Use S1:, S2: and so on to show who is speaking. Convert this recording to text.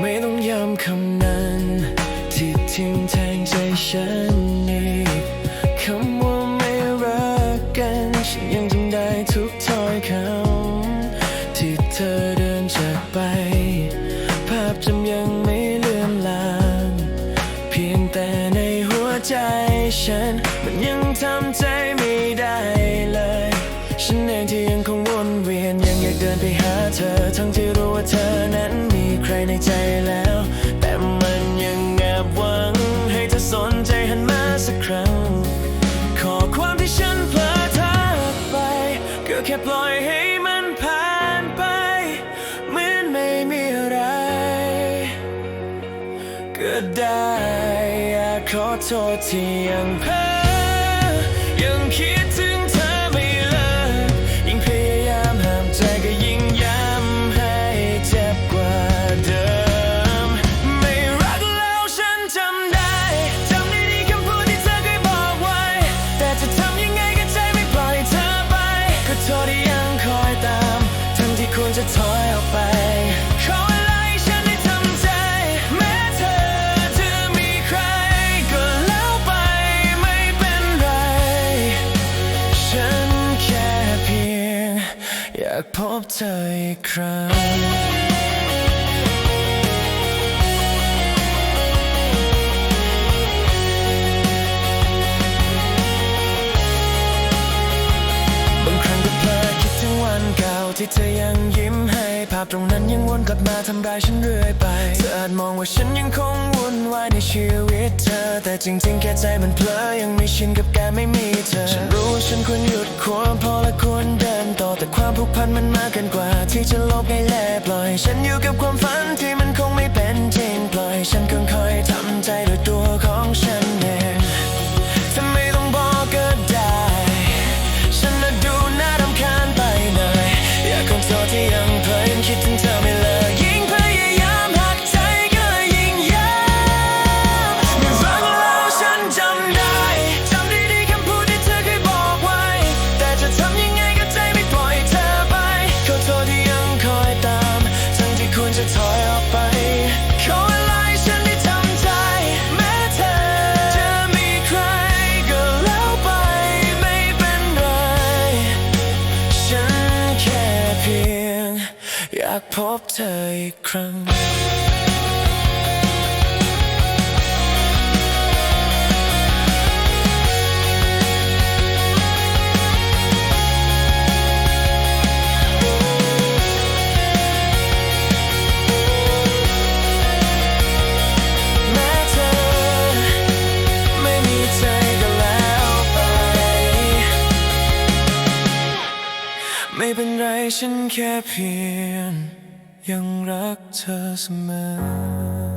S1: ไม่ต้องย้ำคำนั้นที่ทิ้งแทงใจฉันอีกคำว่าไม่รักกันฉันยังจำได้ทุกถ้อยคำที่เธอเดินจากไป ภาพจำยังไม่เลือนลางเพียงแต่ในหัวใจฉัน มันยังทำใจไม่ได้เลย ฉันเองที่ยังคงวนเวียนยังอยากเดินไปหาเธอทั้งที่รู้ว่าเธอนั้นมีใครในใจ ได้อยากขอโทษที่ยังเพ้อยังคิดถึงเธอไม่เลิกยิ่งพยายามห้ามใจก็ยิ่งย้ำให้เจ็บกว่าเดิม ไม่รักแล้วฉันจำได้จำได้ดีคำพูดที่เธอเคยบอกไว้ แต่จะทำยังไงก็ใจไม่ปล่อยเธอไปก็โทษที่ยังคอยตามทั้งที่ควรจะถอยออกไป พบเธออีกครั้งบางครั้งก็เพลอคิดถึงวันเก่าที่เธอยังยิ้มให้ ภาพตรงนั้นยังวนกลับมาทำร้ายฉันเรื่อยไป เธออาจมองว่าฉันยังคงวุ่นวายในชีวิต จริงๆ แค่ใจมันเพลอยังไม่ชินกับการไม่มีเธอ ฉันรู้ว่าฉันควรหยุดควรพอและควรเดินต่อแต่ความผูกพันมันมากเกินกว่า ที่จะลบให้แลปล่อย ฉันอยู่กับความฝันที่มันคงไม่เป็นจริง พียง อยากพบเธออีกครั้ง ไม่เป็นไรฉันแค่เพียงยังรักเธอเสมอ